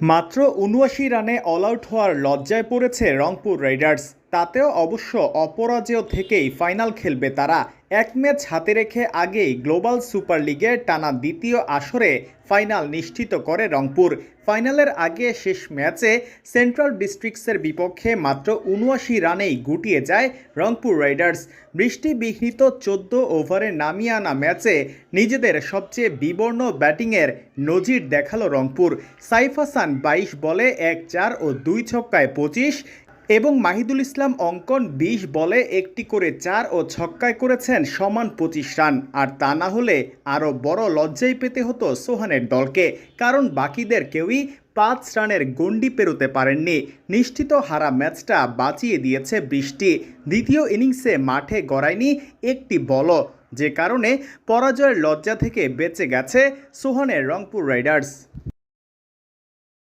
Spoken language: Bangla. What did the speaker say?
মাত্র উনআশি রানে অল আউট হওয়ার লজ্জায় পড়েছে রংপুর রাইডার্স। তাতেও অবশ্য অপরাজেয় থেকেই ফাইনাল খেলবে তারা। এক ম্যাচ হাতে রেখে আগেই গ্লোবাল সুপার লিগের টানা দ্বিতীয় আসরে ফাইনাল নিশ্চিত করে রংপুর। ফাইনালের আগে শেষ ম্যাচে সেন্ট্রাল ডিস্ট্রিক্টসের বিপক্ষে মাত্র উনআশি রানেই গুটিয়ে যায় রংপুর রাইডার্স। বৃষ্টিবিঘ্নিত চোদ্দ ওভারে নামিয়ে আনা ম্যাচে নিজেদের সবচেয়ে বিবর্ণ ব্যাটিংয়ের নজির দেখাল রংপুর। সাইফ হাসান বাইশ বলে এক চার ও দুই ছক্কায় পঁচিশ এবং মাহিদুল ইসলাম অঙ্কন বিশ বলে একটি করে চার ও ছক্কায় করেছেন সমান পঁচিশ রান। আর তা না হলে আরও বড় লজ্জাই পেতে হতো সোহানের দলকে, কারণ বাকিদের কেউই পাঁচ রানের গণ্ডি পেরোতে পারেননি। নিশ্চিত হারা ম্যাচটা বাঁচিয়ে দিয়েছে বৃষ্টি। দ্বিতীয় ইনিংসে মাঠে গড়ায়নি একটি বলও। যে কারণে পরাজয়ের লজ্জা থেকে বেঁচে গেছে সোহানের রংপুর রাইডার্স।